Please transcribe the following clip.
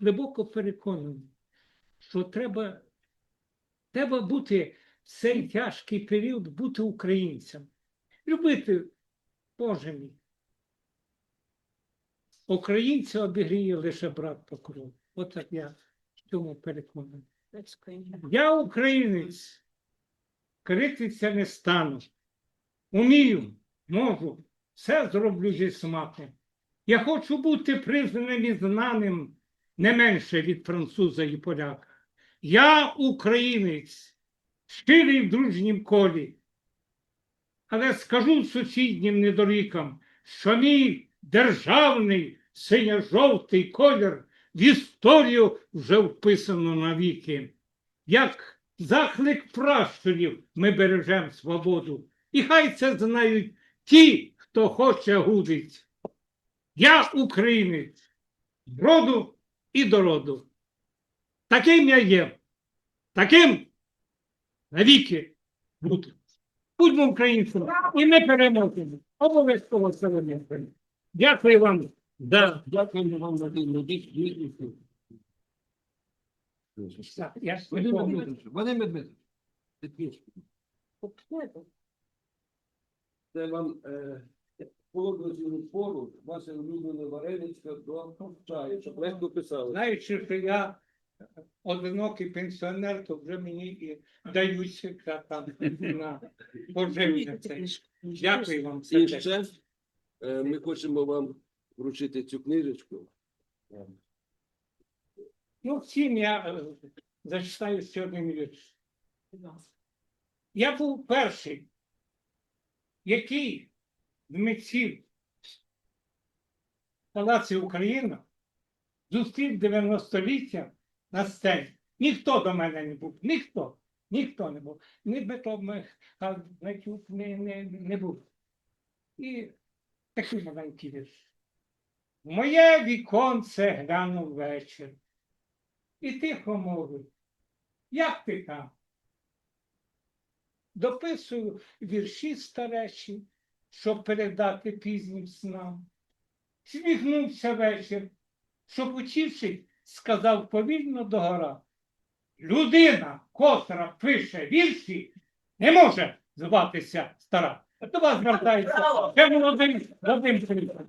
глибоко переконаний, що треба, треба бути в цей тяжкий період бути українцем. Любити, Боже мій. Українця обігріє лише брат по крові. От так я в цьому переконаний. Я українець, критися не стану. Умію, можу, все зроблю зі смаком. Я хочу бути признаним і знаним не менше від француза і поляка. Я українець, щирий в дружнім колі. Але скажу сусіднім недорікам, що мій державний синьо-жовтий колір в історію вже вписано навіки. Як заклик пращурів ми бережемо свободу. І хай це знають ті, хто хоче гудить. Я українець, роду і до роду. Таким я є, таким навіки буду. Будьмо українцями і не переможемо. Обов'язково це вимірюємо. Дякую вам. Да. Дякуємо вам за Вадим Дмитрович. Це вам е, пору, ваша улюблена вареничка до чаю, щоб легко писали. Знаючи, що я одинокий пенсіонер, то вже мені і даються там на поживлення. Дякую вам. І ще е, ми хочемо вам вручити цю книжечку. Ну, всім я е, зачитаю сьогодні вірш. Я був перший, який митців Палаці Україна зустрів 90-ліття на сцені. Ніхто до мене не був, ніхто, ніхто не був. Ні Дмитро Михайлович не, не, не був. І такий маленький вірш. Моє віконце глянув вечір. І тихо мовив, як ти там? Дописую вірші старечі, щоб передати пізнім снам. Сміхнувся вечір, щоб учившись, сказав повільно догора. Людина, котра пише вірші, не може зватися стара. До вас звертається. Ще молодим, Вадим Філіппович.